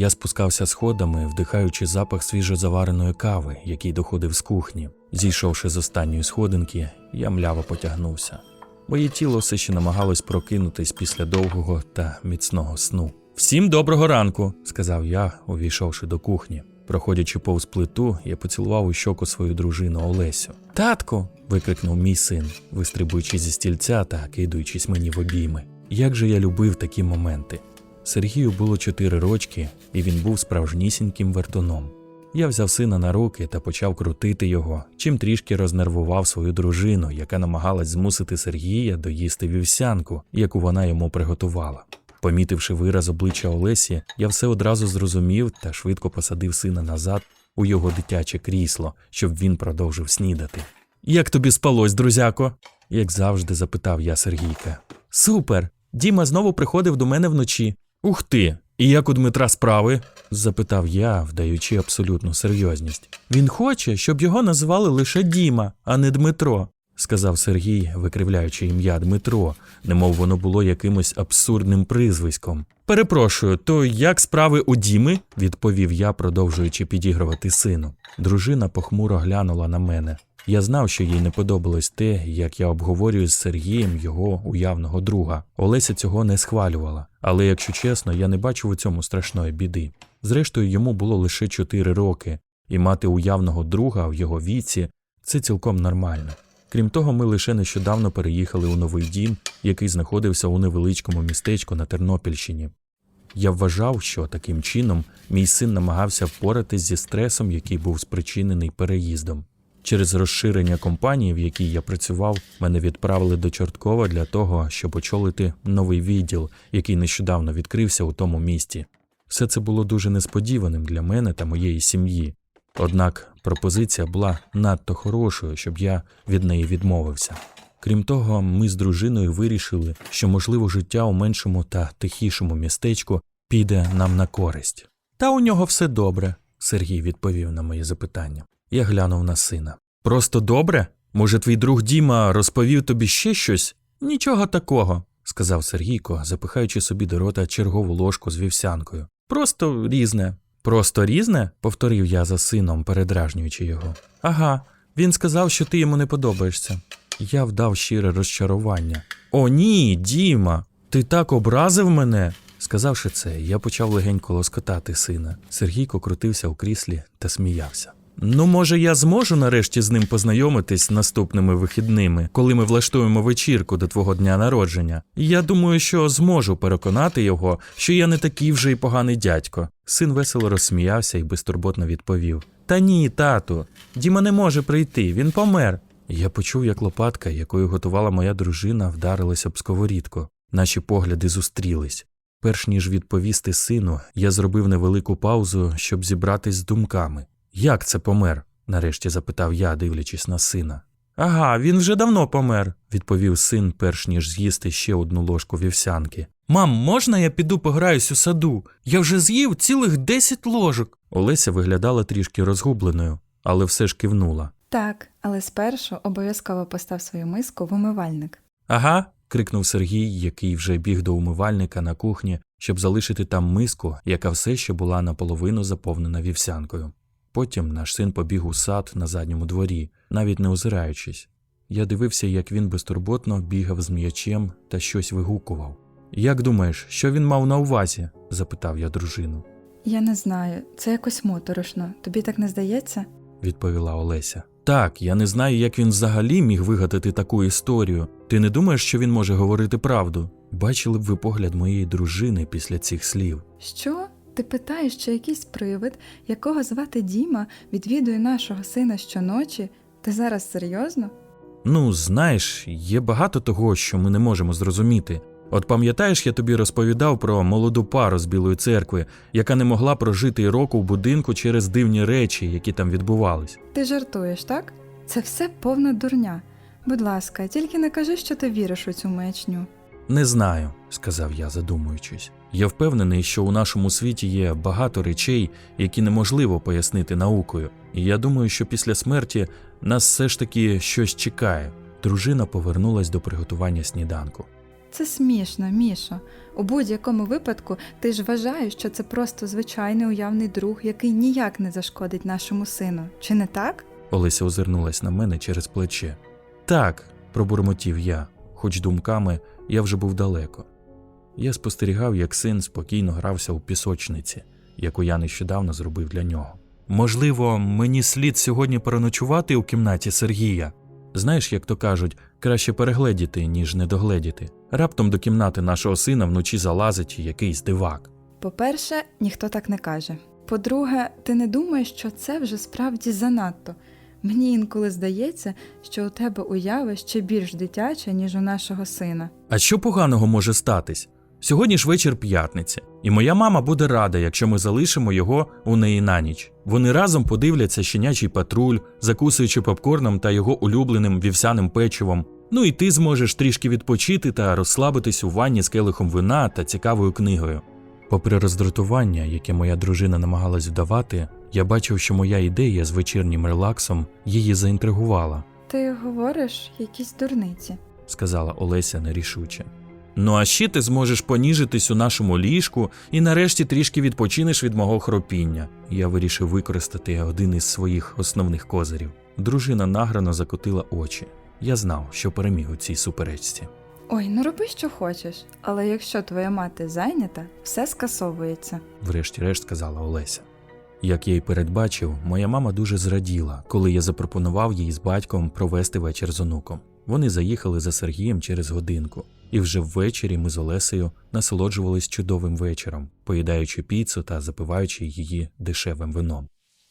Я спускався сходами, вдихаючи запах свіжозавареної кави, який доходив з кухні. Зійшовши з останньої сходинки, я мляво потягнувся. Моє тіло все ще намагалось прокинутись після довгого та міцного сну. Всім доброго ранку, сказав я, увійшовши до кухні. Проходячи повз плиту, я поцілував у щоку свою дружину Олесю. Татку. викрикнув мій син, вистрибуючи зі стільця та кидаючись мені в обійми. Як же я любив такі моменти. Сергію було чотири рочки, і він був справжнісіньким вертуном. Я взяв сина на руки та почав крутити його, чим трішки рознервував свою дружину, яка намагалась змусити Сергія доїсти вівсянку, яку вона йому приготувала. Помітивши вираз обличчя Олесі, я все одразу зрозумів та швидко посадив сина назад у його дитяче крісло, щоб він продовжив снідати. Як тобі спалось, друзяко? як завжди запитав я Сергійка. Супер! Діма знову приходив до мене вночі. Ух ти! І як у Дмитра справи? запитав я, вдаючи абсолютну серйозність. Він хоче, щоб його називали лише Діма, а не Дмитро, сказав Сергій, викривляючи ім'я Дмитро, немов воно було якимось абсурдним призвиськом. Перепрошую, то як справи у Діми? відповів я, продовжуючи підігрувати сину. Дружина похмуро глянула на мене. Я знав, що їй не подобалось те, як я обговорюю з Сергієм його уявного друга. Олеся цього не схвалювала, але, якщо чесно, я не бачив у цьому страшної біди. Зрештою, йому було лише 4 роки, і мати уявного друга в його віці це цілком нормально. Крім того, ми лише нещодавно переїхали у новий дім, який знаходився у невеличкому містечку на Тернопільщині. Я вважав, що таким чином мій син намагався впоратись зі стресом, який був спричинений переїздом. Через розширення компанії, в якій я працював, мене відправили до Чорткова для того, щоб очолити новий відділ, який нещодавно відкрився у тому місті. Все це було дуже несподіваним для мене та моєї сім'ї. Однак пропозиція була надто хорошою, щоб я від неї відмовився. Крім того, ми з дружиною вирішили, що можливо життя у меншому та тихішому містечку піде нам на користь. Та у нього все добре, Сергій відповів на моє запитання. Я глянув на сина. Просто добре? Може, твій друг Діма розповів тобі ще щось? Нічого такого, сказав Сергійко, запихаючи собі до рота чергову ложку з вівсянкою. Просто різне. Просто різне? повторив я за сином, передражнюючи його. Ага, він сказав, що ти йому не подобаєшся. Я вдав щире розчарування. О, ні, Діма, ти так образив мене. Сказавши це, я почав легенько лоскотати сина. Сергійко крутився у кріслі та сміявся. Ну, може, я зможу нарешті з ним познайомитись наступними вихідними, коли ми влаштуємо вечірку до твого дня народження. Я думаю, що зможу переконати його, що я не такий вже й поганий дядько. Син весело розсміявся і безтурботно відповів: Та ні, тату, Діма не може прийти, він помер. Я почув, як лопатка, якою готувала моя дружина, вдарилась об сковорідку. Наші погляди зустрілись. Перш ніж відповісти сину, я зробив невелику паузу, щоб зібратись з думками. Як це помер? нарешті запитав я, дивлячись на сина. Ага, він вже давно помер, відповів син, перш ніж з'їсти ще одну ложку вівсянки. Мам, можна я піду пограюсь у саду? Я вже з'їв цілих десять ложок. Олеся виглядала трішки розгубленою, але все ж кивнула. Так, але спершу обов'язково постав свою миску в умивальник. Ага. крикнув Сергій, який вже біг до умивальника на кухні, щоб залишити там миску, яка все ще була наполовину заповнена вівсянкою. Потім наш син побіг у сад на задньому дворі, навіть не озираючись. Я дивився, як він безтурботно бігав з м'ячем та щось вигукував. Як думаєш, що він мав на увазі? запитав я дружину, Я не знаю, це якось моторошно. Тобі так не здається? відповіла Олеся. Так, я не знаю, як він взагалі міг вигадати таку історію. Ти не думаєш, що він може говорити правду? Бачили б ви погляд моєї дружини після цих слів. Що? Ти питаєш, чи якийсь привид, якого звати Діма, відвідує нашого сина щоночі? Ти зараз серйозно? Ну, знаєш, є багато того, що ми не можемо зрозуміти. От пам'ятаєш, я тобі розповідав про молоду пару з Білої церкви, яка не могла прожити й року в будинку через дивні речі, які там відбувались. Ти жартуєш, так? Це все повна дурня. Будь ласка, тільки не кажи, що ти віриш у цю маячню. Не знаю, сказав я, задумуючись. Я впевнений, що у нашому світі є багато речей, які неможливо пояснити наукою, і я думаю, що після смерті нас все ж таки щось чекає. Дружина повернулась до приготування сніданку. Це смішно, Мішо. У будь-якому випадку ти ж вважаєш, що це просто звичайний уявний друг, який ніяк не зашкодить нашому сину. Чи не так? Олеся озирнулась на мене через плече. Так, пробурмотів я, хоч думками я вже був далеко. Я спостерігав, як син спокійно грався у пісочниці, яку я нещодавно зробив для нього. Можливо, мені слід сьогодні переночувати у кімнаті Сергія. Знаєш, як то кажуть, краще перегледіти, ніж недогледіти. Раптом до кімнати нашого сина вночі залазить якийсь дивак. По-перше, ніхто так не каже. По-друге, ти не думаєш, що це вже справді занадто. Мені інколи здається, що у тебе уява ще більш дитяча, ніж у нашого сина. А що поганого може статись? Сьогодні ж вечір п'ятниці, і моя мама буде рада, якщо ми залишимо його у неї на ніч. Вони разом подивляться щенячий патруль, закусуючи попкорном та його улюбленим вівсяним печивом. Ну і ти зможеш трішки відпочити та розслабитись у ванні з келихом вина та цікавою книгою. Попри роздратування, яке моя дружина намагалась вдавати, я бачив, що моя ідея з вечірнім релаксом її заінтригувала, Ти говориш якісь дурниці. сказала Олеся нерішуче. Ну а ще ти зможеш поніжитись у нашому ліжку і нарешті трішки відпочинеш від мого хропіння. Я вирішив використати один із своїх основних козирів. Дружина награно закотила очі. Я знав, що переміг у цій суперечці. Ой, ну роби, що хочеш, але якщо твоя мати зайнята, все скасовується. врешті-решт сказала Олеся. Як я й передбачив, моя мама дуже зраділа, коли я запропонував їй з батьком провести вечір з онуком. Вони заїхали за Сергієм через годинку, і вже ввечері ми з Олесею насолоджувались чудовим вечором, поїдаючи піцу та запиваючи її дешевим вином.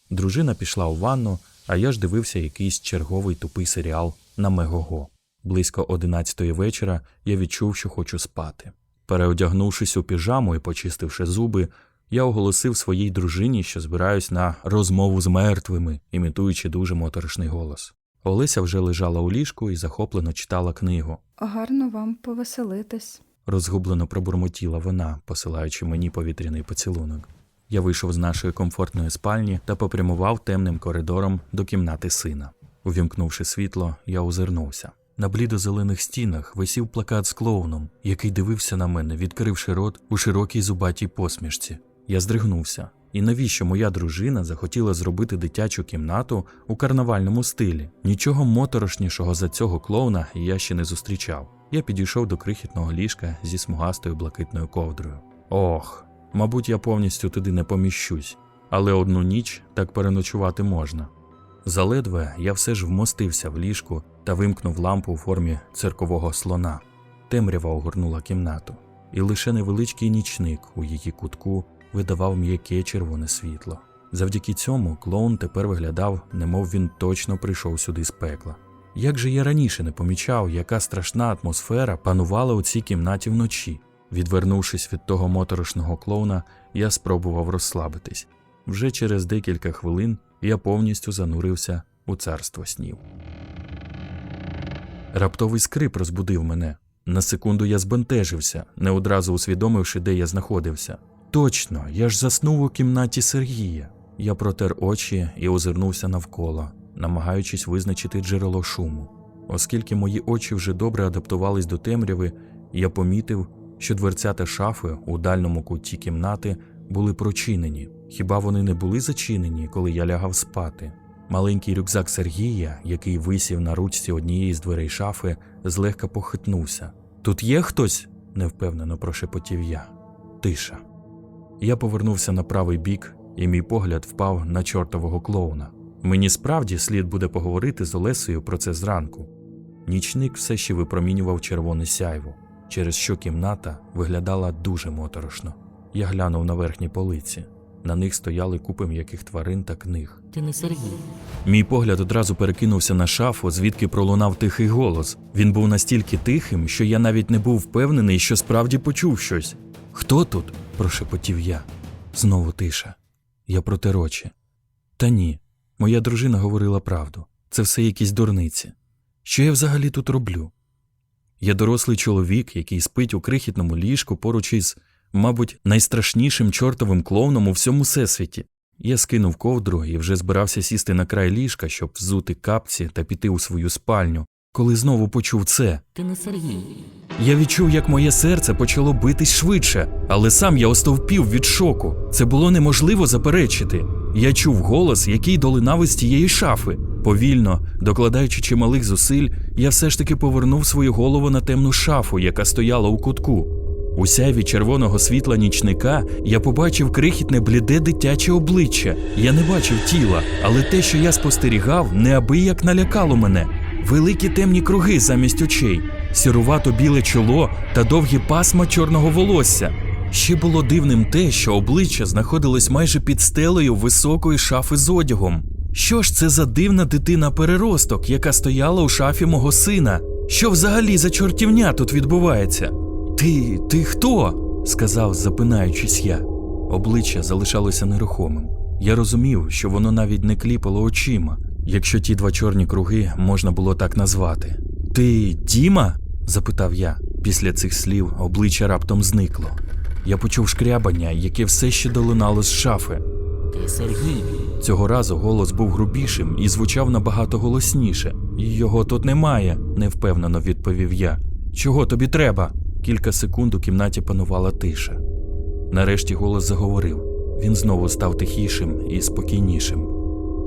Дружина пішла у ванну, а я ж дивився якийсь черговий тупий серіал на Мегого. Близько одинадцятої вечора я відчув, що хочу спати. Переодягнувшись у піжаму і почистивши зуби, я оголосив своїй дружині, що збираюсь на розмову з мертвими, імітуючи дуже моторошний голос. Олеся вже лежала у ліжку і захоплено читала книгу. Гарно вам повеселитись. Розгублено пробурмотіла вона, посилаючи мені повітряний поцілунок. Я вийшов з нашої комфортної спальні та попрямував темним коридором до кімнати сина. Увімкнувши світло, я озирнувся. На блідо-зелених стінах висів плакат з клоуном, який дивився на мене, відкривши рот у широкій зубатій посмішці. Я здригнувся. І навіщо моя дружина захотіла зробити дитячу кімнату у карнавальному стилі? Нічого моторошнішого за цього клоуна я ще не зустрічав. Я підійшов до крихітного ліжка зі смугастою блакитною ковдрою. Ох, мабуть, я повністю туди не поміщусь, але одну ніч так переночувати можна. Заледве я все ж вмостився в ліжку та вимкнув лампу у формі циркового слона. Темрява огорнула кімнату, і лише невеличкий нічник у її кутку видавав м'яке червоне світло. Завдяки цьому клоун тепер виглядав, немов він точно прийшов сюди з пекла. Як же я раніше не помічав, яка страшна атмосфера панувала у цій кімнаті вночі. Відвернувшись від того моторошного клоуна, я спробував розслабитись. Вже через декілька хвилин я повністю занурився у царство снів. Раптовий скрип розбудив мене. На секунду я збентежився, не одразу усвідомивши, де я знаходився. Точно, я ж заснув у кімнаті Сергія. Я протер очі і озирнувся навколо, намагаючись визначити джерело шуму. Оскільки мої очі вже добре адаптувались до темряви, я помітив, що дверцята шафи у дальньому куті кімнати були прочинені. Хіба вони не були зачинені, коли я лягав спати? Маленький рюкзак Сергія, який висів на ручці однієї з дверей шафи, злегка похитнувся. Тут є хтось? невпевнено прошепотів я. Тиша. Я повернувся на правий бік, і мій погляд впав на чортового клоуна. Мені справді слід буде поговорити з Олесею про це зранку. Нічник все ще випромінював червоне сяйво, через що кімната виглядала дуже моторошно. Я глянув на верхні полиці. На них стояли купи м'яких тварин та книг. Ти не Сергій. Мій погляд одразу перекинувся на шафу, звідки пролунав тихий голос. Він був настільки тихим, що я навіть не був впевнений, що справді почув щось. Хто тут? Прошепотів я. Знову тиша. Я протер очі. Та ні, моя дружина говорила правду. Це все якісь дурниці. Що я взагалі тут роблю? Я дорослий чоловік, який спить у крихітному ліжку поруч із, мабуть, найстрашнішим чортовим клоуном у всьому всесвіті. Я скинув ковдру і вже збирався сісти на край ліжка, щоб взути капці та піти у свою спальню, коли знову почув це. Ти не Сергій. Я відчув, як моє серце почало битись швидше, але сам я остовпів від шоку. Це було неможливо заперечити. Я чув голос, який долинав із тієї шафи. Повільно, докладаючи чималих зусиль, я все ж таки повернув свою голову на темну шафу, яка стояла у кутку. У сяйві червоного світла нічника я побачив крихітне бліде дитяче обличчя. Я не бачив тіла, але те, що я спостерігав, неабияк налякало мене. Великі темні круги замість очей, сірувато біле чоло та довгі пасма чорного волосся. Ще було дивним те, що обличчя знаходилось майже під стелею високої шафи з одягом. Що ж це за дивна дитина-переросток, яка стояла у шафі мого сина? Що взагалі за чортівня тут відбувається? Ти, ти хто? сказав, запинаючись я. Обличчя залишалося нерухомим. Я розумів, що воно навіть не кліпало очима, якщо ті два чорні круги можна було так назвати. Ти Діма? запитав я. Після цих слів обличчя раптом зникло. Я почув шкрябання, яке все ще долинало з шафи. Ти Сергій. Цього разу голос був грубішим і звучав набагато голосніше. Його тут немає, невпевнено відповів я. Чого тобі треба? Кілька секунд у кімнаті панувала тиша. Нарешті голос заговорив. Він знову став тихішим і спокійнішим.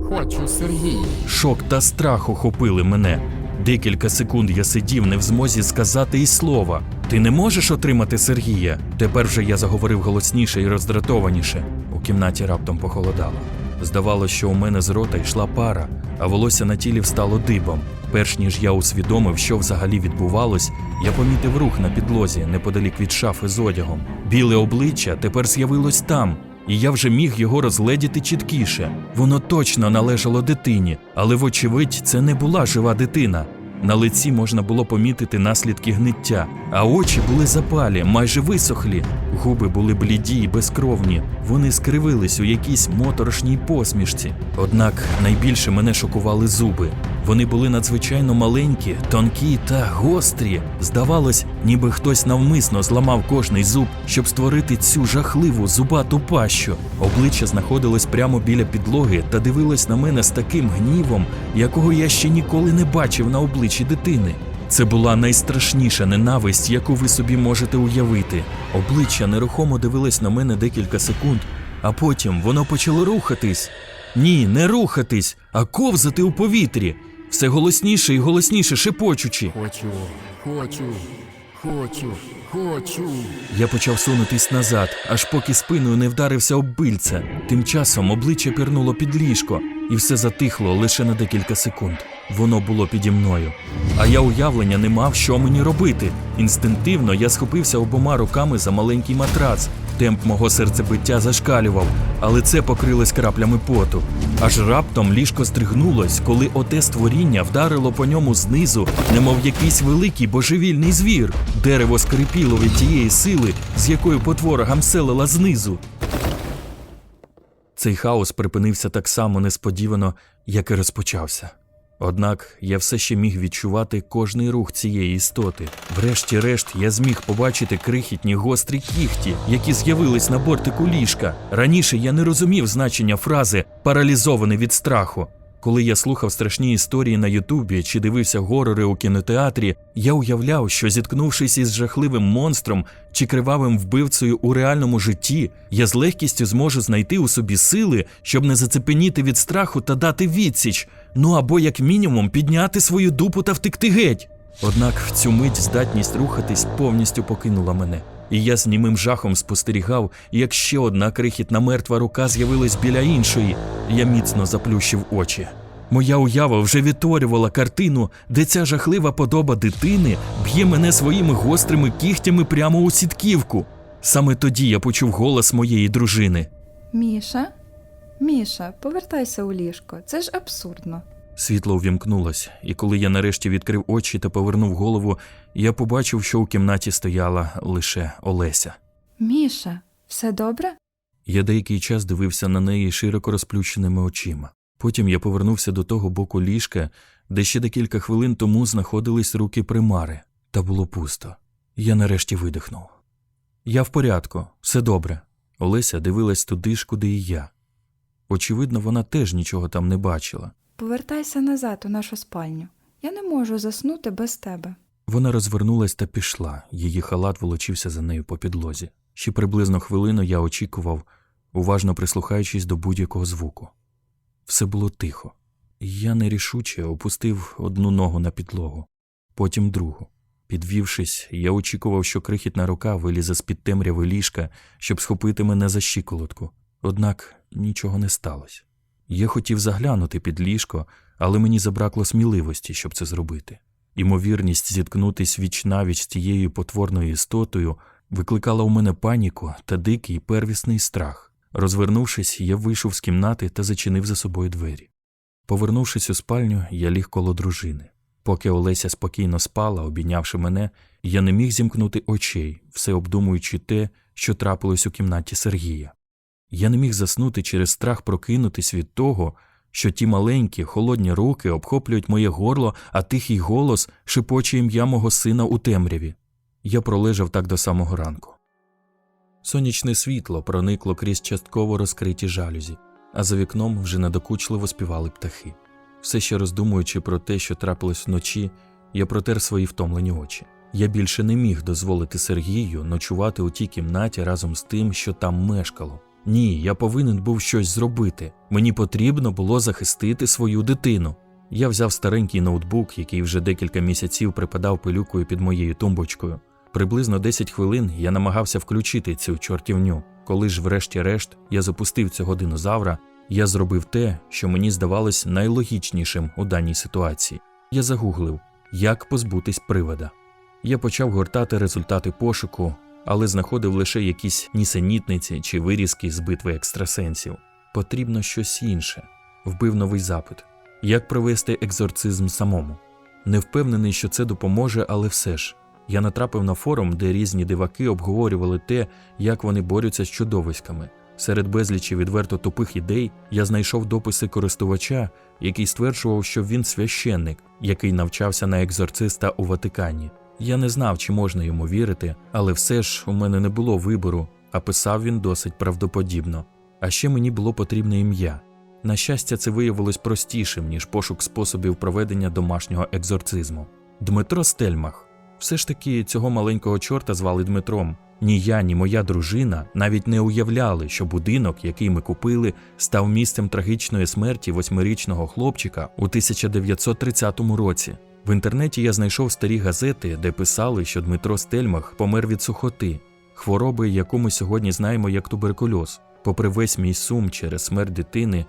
Хочу Сергій. Шок та страх охопили мене. Декілька секунд я сидів не в змозі сказати і слова. Ти не можеш отримати Сергія? Тепер вже я заговорив голосніше і роздратованіше. У кімнаті раптом похолодало. Здавалося, що у мене з рота йшла пара, а волосся на тілі встало дибом. Перш ніж я усвідомив, що взагалі відбувалось, я помітив рух на підлозі неподалік від шафи з одягом. Біле обличчя тепер з'явилось там, і я вже міг його розгледіти чіткіше. Воно точно належало дитині, але, вочевидь, це не була жива дитина. На лиці можна було помітити наслідки гниття, а очі були запалі, майже висохлі. Губи були бліді і безкровні. Вони скривились у якійсь моторошній посмішці. Однак найбільше мене шокували зуби. Вони були надзвичайно маленькі, тонкі та гострі. Здавалось, ніби хтось навмисно зламав кожний зуб, щоб створити цю жахливу зубату пащу. Обличчя знаходилось прямо біля підлоги та дивилось на мене з таким гнівом, якого я ще ніколи не бачив на обличчі дитини. Це була найстрашніша ненависть, яку ви собі можете уявити. Обличчя нерухомо дивилось на мене декілька секунд, а потім воно почало рухатись. Ні, не рухатись, а ковзати у повітрі. Все голосніше і голосніше шепочучи. Хочу, хочу, хочу, хочу. Я почав сунутись назад, аж поки спиною не вдарився об бильце. Тим часом обличчя пірнуло під ліжко, і все затихло лише на декілька секунд. Воно було піді мною. А я уявлення не мав, що мені робити. Інстинктивно я схопився обома руками за маленький матрац. Темп мого серцебиття зашкалював, але це покрилось краплями поту. Аж раптом ліжко здригнулось, коли оте створіння вдарило по ньому знизу, немов якийсь великий божевільний звір. Дерево скрипіло від тієї сили, з якою потвора гамселила знизу. Цей хаос припинився так само несподівано, як і розпочався. Однак я все ще міг відчувати кожний рух цієї істоти. Врешті-решт я зміг побачити крихітні гострі кіхті, які з'явились на бортику ліжка. Раніше я не розумів значення фрази паралізований від страху. Коли я слухав страшні історії на Ютубі чи дивився горори у кінотеатрі, я уявляв, що зіткнувшись із жахливим монстром чи кривавим вбивцею у реальному житті, я з легкістю зможу знайти у собі сили, щоб не зацепеніти від страху та дати відсіч, ну або як мінімум підняти свою дупу та втекти геть. Однак в цю мить здатність рухатись повністю покинула мене. І я з німим жахом спостерігав, як ще одна крихітна мертва рука з'явилась біля іншої. Я міцно заплющив очі. Моя уява вже відтворювала картину, де ця жахлива подоба дитини б'є мене своїми гострими кігтями прямо у сітківку. Саме тоді я почув голос моєї дружини. Міша? Міша, повертайся у ліжко. Це ж абсурдно. Світло увімкнулось, і коли я нарешті відкрив очі та повернув голову, я побачив, що у кімнаті стояла лише Олеся. Міша, все добре? Я деякий час дивився на неї широко розплющеними очима. Потім я повернувся до того боку ліжка, де ще декілька хвилин тому знаходились руки примари, та було пусто. Я нарешті видихнув. Я в порядку, все добре. Олеся дивилась туди ж, куди і я. Очевидно, вона теж нічого там не бачила. Повертайся назад у нашу спальню. Я не можу заснути без тебе. Вона розвернулась та пішла, її халат волочився за нею по підлозі. Ще приблизно хвилину я очікував, уважно прислухаючись до будь-якого звуку. Все було тихо. Я нерішуче опустив одну ногу на підлогу, потім другу. Підвівшись, я очікував, що крихітна рука вилізе з-під темряви ліжка, щоб схопити мене за щиколотку. Однак нічого не сталося. Я хотів заглянути під ліжко, але мені забракло сміливості, щоб це зробити. Імовірність зіткнутись віч навіч з тією потворною істотою викликала у мене паніку та дикий первісний страх. Розвернувшись, я вийшов з кімнати та зачинив за собою двері. Повернувшись у спальню, я ліг коло дружини. Поки Олеся спокійно спала, обійнявши мене, я не міг зімкнути очей, все обдумуючи те, що трапилось у кімнаті Сергія. Я не міг заснути через страх прокинутись від того, що ті маленькі, холодні руки обхоплюють моє горло, а тихий голос шепоче ім'я мого сина у темряві. Я пролежав так до самого ранку. Сонячне світло проникло крізь частково розкриті жалюзі, а за вікном вже надокучливо співали птахи. Все ще роздумуючи про те, що трапилось вночі, я протер свої втомлені очі. Я більше не міг дозволити Сергію ночувати у тій кімнаті разом з тим, що там мешкало. Ні, я повинен був щось зробити. Мені потрібно було захистити свою дитину. Я взяв старенький ноутбук, який вже декілька місяців припадав пилюкою під моєю тумбочкою. Приблизно 10 хвилин я намагався включити цю чортівню. Коли ж, врешті-решт, я запустив цього динозавра, я зробив те, що мені здавалось найлогічнішим у даній ситуації. Я загуглив, як позбутись привода. Я почав гортати результати пошуку, але знаходив лише якісь нісенітниці чи вирізки з битви екстрасенсів. Потрібно щось інше. Вбив новий запит. Як провести екзорцизм самому? Не впевнений, що це допоможе, але все ж. Я натрапив на форум, де різні диваки обговорювали те, як вони борються з чудовиськами. Серед безлічі відверто тупих ідей я знайшов дописи користувача, який стверджував, що він священник, який навчався на екзорциста у Ватикані. Я не знав, чи можна йому вірити, але все ж у мене не було вибору, а писав він досить правдоподібно. А ще мені було потрібне ім'я. На щастя, це виявилось простішим, ніж пошук способів проведення домашнього екзорцизму. Дмитро Стельмах. Все ж таки цього маленького чорта звали Дмитром. Ні я, ні моя дружина навіть не уявляли, що будинок, який ми купили, став місцем трагічної смерті восьмирічного хлопчика у 1930 році. В інтернеті я знайшов старі газети, де писали, що Дмитро Стельмах помер від сухоти, хвороби, яку ми сьогодні знаємо як туберкульоз. Попри весь мій сум через смерть дитини,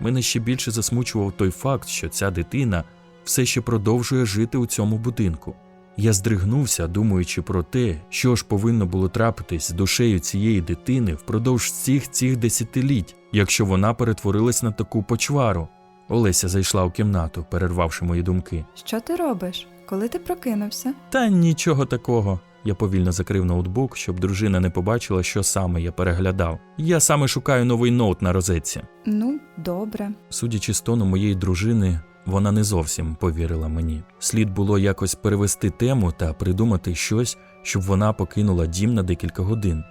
мене ще більше засмучував той факт, що ця дитина все ще продовжує жити у цьому будинку. Я здригнувся, думаючи про те, що ж повинно було трапитись з душею цієї дитини впродовж всіх цих десятиліть, якщо вона перетворилась на таку почвару. Олеся зайшла у кімнату, перервавши мої думки. Що ти робиш? Коли ти прокинувся? Та нічого такого. Я повільно закрив ноутбук, щоб дружина не побачила, що саме я переглядав. Я саме шукаю новий ноут на розетці. Ну, добре. Судячи з тону моєї дружини, вона не зовсім повірила мені. Слід було якось перевести тему та придумати щось, щоб вона покинула дім на декілька годин.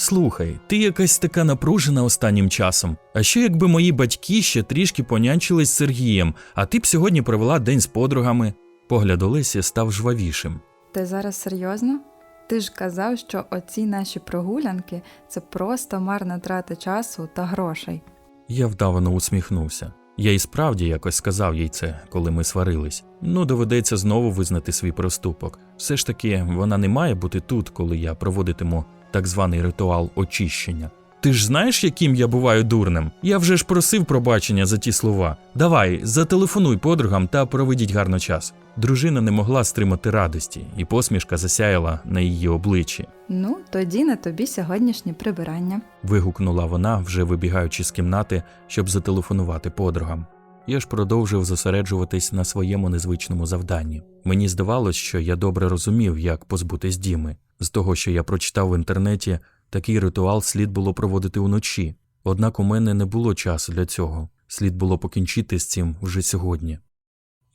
Слухай, ти якась така напружена останнім часом. А що якби мої батьки ще трішки понянчились з Сергієм, а ти б сьогодні провела день з подругами? Погляд Олесі став жвавішим. Ти зараз серйозно? Ти ж казав, що оці наші прогулянки це просто марна трата часу та грошей. Я вдавано усміхнувся. Я і справді якось сказав їй це, коли ми сварились. Ну, доведеться знову визнати свій проступок. Все ж таки, вона не має бути тут, коли я проводитиму так званий ритуал очищення. Ти ж знаєш, яким я буваю дурним? Я вже ж просив пробачення за ті слова. Давай, зателефонуй подругам та проведіть гарно час. Дружина не могла стримати радості, і посмішка засяяла на її обличчі. Ну, тоді на тобі сьогоднішнє прибирання. Вигукнула вона, вже вибігаючи з кімнати, щоб зателефонувати подругам. Я ж продовжив зосереджуватись на своєму незвичному завданні. Мені здавалось, що я добре розумів, як позбутись Діми. З того, що я прочитав в інтернеті, такий ритуал слід було проводити уночі. Однак у мене не було часу для цього. Слід було покінчити з цим вже сьогодні.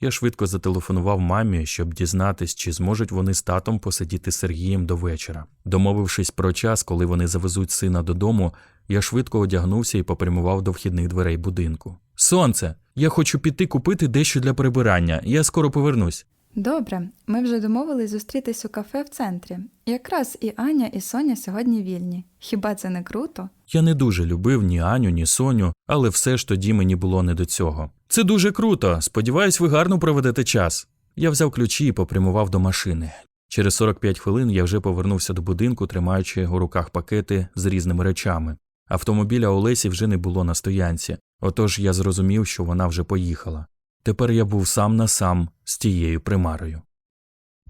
Я швидко зателефонував мамі, щоб дізнатись, чи зможуть вони з татом посидіти з Сергієм до вечора. Домовившись про час, коли вони завезуть сина додому, я швидко одягнувся і попрямував до вхідних дверей будинку. Сонце, я хочу піти купити дещо для прибирання. Я скоро повернусь. Добре, ми вже домовились зустрітись у кафе в центрі. Якраз і Аня, і Соня сьогодні вільні. Хіба це не круто? Я не дуже любив ні Аню, ні Соню, але все ж тоді мені було не до цього. Це дуже круто. Сподіваюсь, ви гарно проведете час. Я взяв ключі і попрямував до машини. Через 45 хвилин я вже повернувся до будинку, тримаючи у руках пакети з різними речами. Автомобіля Олесі вже не було на стоянці, отож я зрозумів, що вона вже поїхала. Тепер я був сам на сам з тією примарою.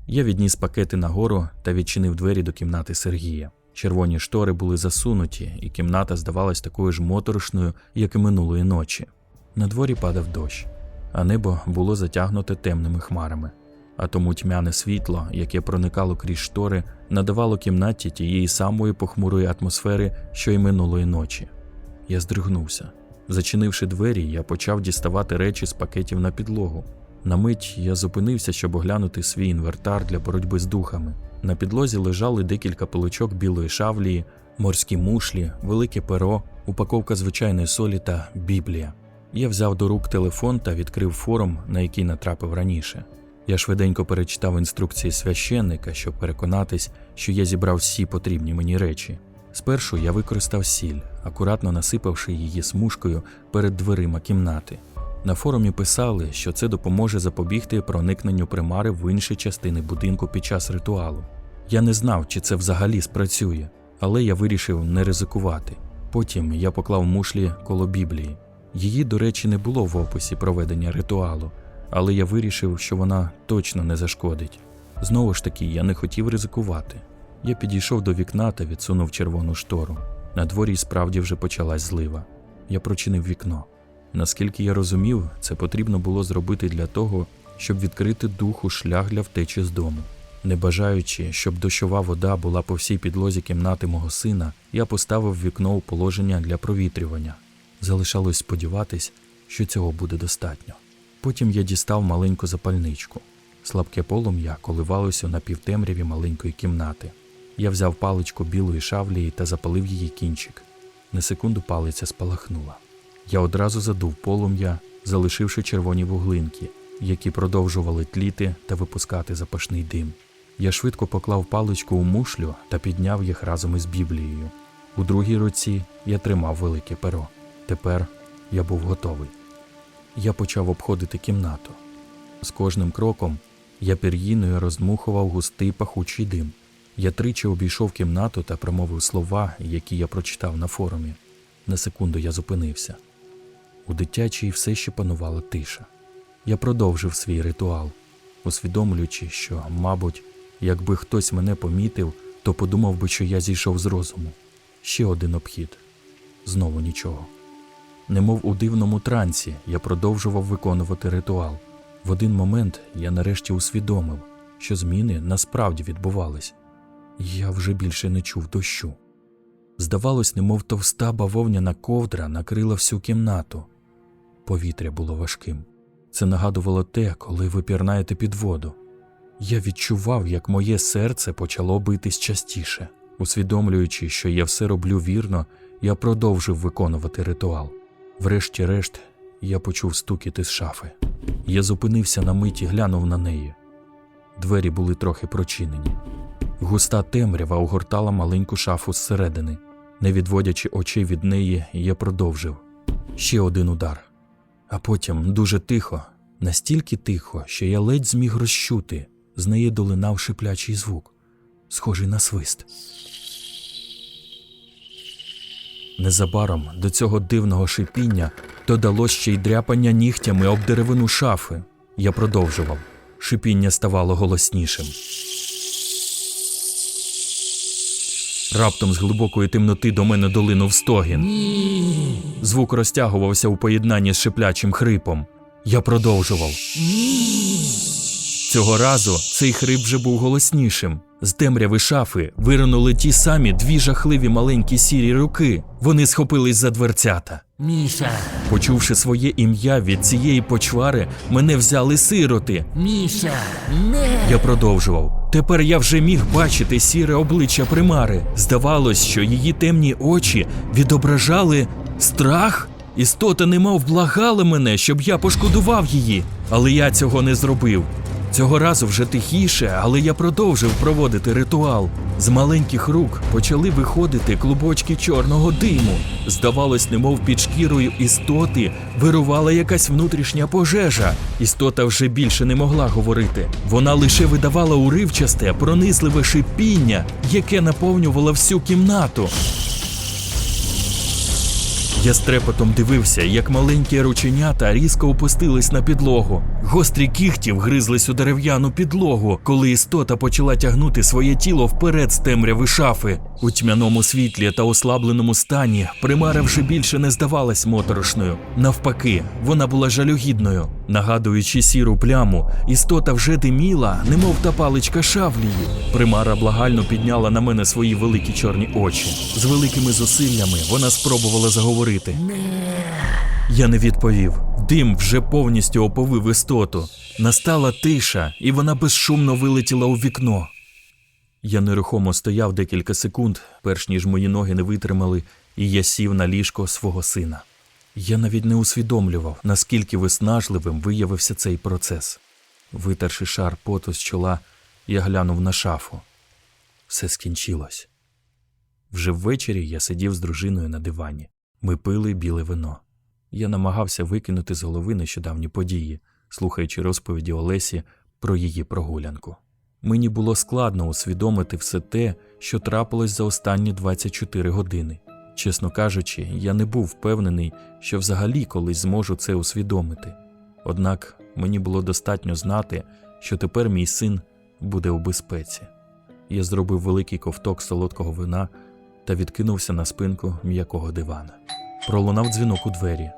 Я відніс пакети нагору та відчинив двері до кімнати Сергія. Червоні штори були засунуті, і кімната здавалась такою ж моторошною, як і минулої ночі. На дворі падав дощ, а небо було затягнуте темними хмарами. А тому тьмяне світло, яке проникало крізь штори, надавало кімнаті тієї самої похмурої атмосфери, що й минулої ночі. Я здригнувся. Зачинивши двері, я почав діставати речі з пакетів на підлогу. На мить я зупинився, щоб оглянути свій інвертар для боротьби з духами. На підлозі лежали декілька пилочок білої шавлії, морські мушлі, велике перо, упаковка звичайної солі та Біблія. Я взяв до рук телефон та відкрив форум, на який натрапив раніше. Я швиденько перечитав інструкції священника, щоб переконатись, що я зібрав всі потрібні мені речі. Спершу я використав сіль, акуратно насипавши її смужкою перед дверима кімнати. На форумі писали, що це допоможе запобігти проникненню примари в інші частини будинку під час ритуалу. Я не знав, чи це взагалі спрацює, але я вирішив не ризикувати. Потім я поклав мушлі коло Біблії. Її, до речі, не було в описі проведення ритуалу, але я вирішив, що вона точно не зашкодить. Знову ж таки, я не хотів ризикувати. Я підійшов до вікна та відсунув червону штору. На дворі справді вже почалась злива. Я прочинив вікно. Наскільки я розумів, це потрібно було зробити для того, щоб відкрити духу шлях для втечі з дому. Не бажаючи, щоб дощова вода була по всій підлозі кімнати мого сина, я поставив вікно у положення для провітрювання. Залишалось сподіватись, що цього буде достатньо. Потім я дістав маленьку запальничку. Слабке полум'я коливалося на півтемряві маленької кімнати. Я взяв паличку білої шавлії та запалив її кінчик. На секунду палиця спалахнула. Я одразу задув полум'я, залишивши червоні вуглинки, які продовжували тліти та випускати запашний дим. Я швидко поклав паличку у мушлю та підняв їх разом із Біблією. У другій руці я тримав велике перо. Тепер я був готовий. Я почав обходити кімнату. З кожним кроком я пір'їною роздмухував густий пахучий дим. Я тричі обійшов кімнату та промовив слова, які я прочитав на форумі. На секунду я зупинився. У дитячій все ще панувала тиша. Я продовжив свій ритуал, усвідомлюючи, що, мабуть, якби хтось мене помітив, то подумав би, що я зійшов з розуму. Ще один обхід. Знову нічого. Немов у дивному трансі, я продовжував виконувати ритуал. В один момент я нарешті усвідомив, що зміни насправді відбувались. Я вже більше не чув дощу. Здавалось, немов товста бавовняна ковдра накрила всю кімнату. Повітря було важким. Це нагадувало те, коли ви пірнаєте під воду. Я відчував, як моє серце почало битись частіше. Усвідомлюючи, що я все роблю вірно, я продовжив виконувати ритуал. Врешті-решт, я почув стукіти з шафи. Я зупинився на мить і глянув на неї. Двері були трохи прочинені. Густа темрява огортала маленьку шафу зсередини. Не відводячи очей від неї, я продовжив. Ще один удар. А потім дуже тихо, настільки тихо, що я ледь зміг розчути, з неї долинав шиплячий звук, схожий на свист. Незабаром до цього дивного шипіння додалось ще й дряпання нігтями об деревину шафи. Я продовжував. Шипіння ставало голоснішим. Раптом з глибокої темноти до мене долинув стогін. Звук розтягувався у поєднанні з шиплячим хрипом. Я продовжував. Цього разу цей хрип вже був голоснішим. З темряви шафи виринули ті самі дві жахливі маленькі сірі руки. Вони схопились за дверцята. Міша. Почувши своє ім'я від цієї почвари, мене взяли сироти. Міша. Не. Я продовжував. Тепер я вже міг бачити сіре обличчя примари. Здавалось, що її темні очі відображали страх. Істота немов благала мене, щоб я пошкодував її, але я цього не зробив. Цього разу вже тихіше, але я продовжив проводити ритуал. З маленьких рук почали виходити клубочки чорного диму. Здавалось, немов під шкірою істоти вирувала якась внутрішня пожежа. Істота вже більше не могла говорити. Вона лише видавала уривчасте, пронизливе шипіння, яке наповнювало всю кімнату. Я з трепетом дивився, як маленькі рученята різко опустились на підлогу. Гострі кіхті вгризлись у дерев'яну підлогу, коли істота почала тягнути своє тіло вперед з темряви шафи. У тьмяному світлі та ослабленому стані примара вже більше не здавалась моторошною. Навпаки, вона була жалюгідною. Нагадуючи сіру пляму, істота вже диміла, немов та паличка шавлії. Примара благально підняла на мене свої великі чорні очі. З великими зусиллями вона спробувала заговорити. Я не відповів. Дим вже повністю оповив істоту. Настала тиша, і вона безшумно вилетіла у вікно. Я нерухомо стояв декілька секунд, перш ніж мої ноги не витримали, і я сів на ліжко свого сина. Я навіть не усвідомлював, наскільки виснажливим виявився цей процес. Витерши шар поту з чола, я глянув на шафу. Все скінчилось. Вже ввечері я сидів з дружиною на дивані. Ми пили біле вино. Я намагався викинути з голови нещодавні події, слухаючи розповіді Олесі про її прогулянку. Мені було складно усвідомити все те, що трапилось за останні 24 години. Чесно кажучи, я не був впевнений, що взагалі колись зможу це усвідомити. Однак мені було достатньо знати, що тепер мій син буде у безпеці. Я зробив великий ковток солодкого вина та відкинувся на спинку м'якого дивана. Пролунав дзвінок у двері.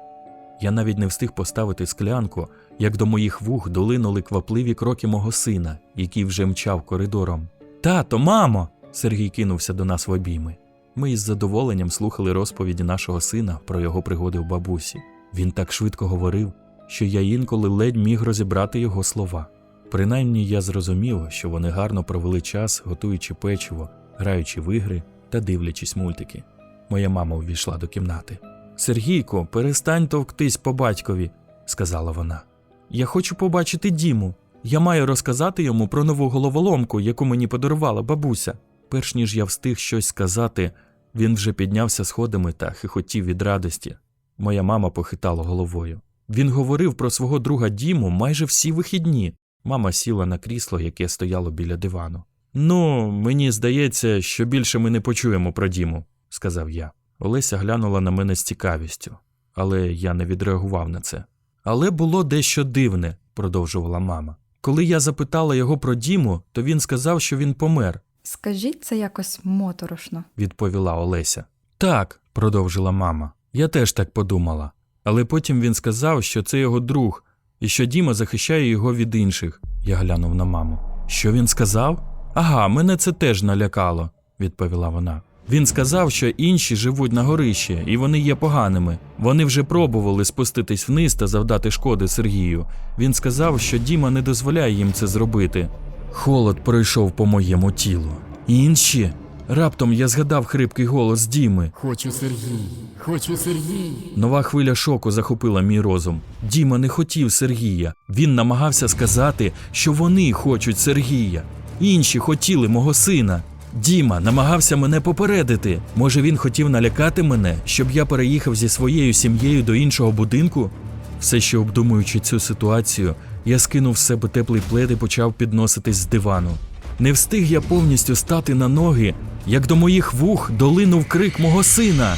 Я навіть не встиг поставити склянку, як до моїх вух долинули квапливі кроки мого сина, який вже мчав коридором. Тато, мамо! Сергій кинувся до нас в обійми. Ми із задоволенням слухали розповіді нашого сина про його пригоди в бабусі. Він так швидко говорив, що я інколи ледь міг розібрати його слова. Принаймні я зрозумів, що вони гарно провели час, готуючи печиво, граючи в ігри та дивлячись мультики. Моя мама увійшла до кімнати. Сергійко, перестань товктись по батькові, сказала вона. Я хочу побачити Діму. Я маю розказати йому про нову головоломку, яку мені подарувала бабуся. Перш ніж я встиг щось сказати, він вже піднявся сходами та хихотів від радості. Моя мама похитала головою. Він говорив про свого друга Діму майже всі вихідні. Мама сіла на крісло, яке стояло біля дивану. Ну, мені здається, що більше ми не почуємо про Діму, сказав я. Олеся глянула на мене з цікавістю, але я не відреагував на це. Але було дещо дивне, продовжувала мама. Коли я запитала його про Діму, то він сказав, що він помер, Скажіть це якось моторошно. відповіла Олеся. Так, продовжила мама. Я теж так подумала. Але потім він сказав, що це його друг, і що Діма захищає його від інших. Я глянув на маму. Що він сказав? Ага, мене це теж налякало, відповіла вона. Він сказав, що інші живуть на горищі, і вони є поганими. Вони вже пробували спуститись вниз та завдати шкоди Сергію. Він сказав, що Діма не дозволяє їм це зробити. Холод пройшов по моєму тілу. Інші? Раптом я згадав хрипкий голос Діми. Хочу Сергій, хочу Сергій. Нова хвиля шоку захопила мій розум. Діма не хотів Сергія. Він намагався сказати, що вони хочуть Сергія. Інші хотіли мого сина. Діма намагався мене попередити. Може, він хотів налякати мене, щоб я переїхав зі своєю сім'єю до іншого будинку? Все ще обдумуючи цю ситуацію, я скинув з себе теплий плед і почав підноситись з дивану. Не встиг я повністю стати на ноги, як до моїх вух долинув крик мого сина.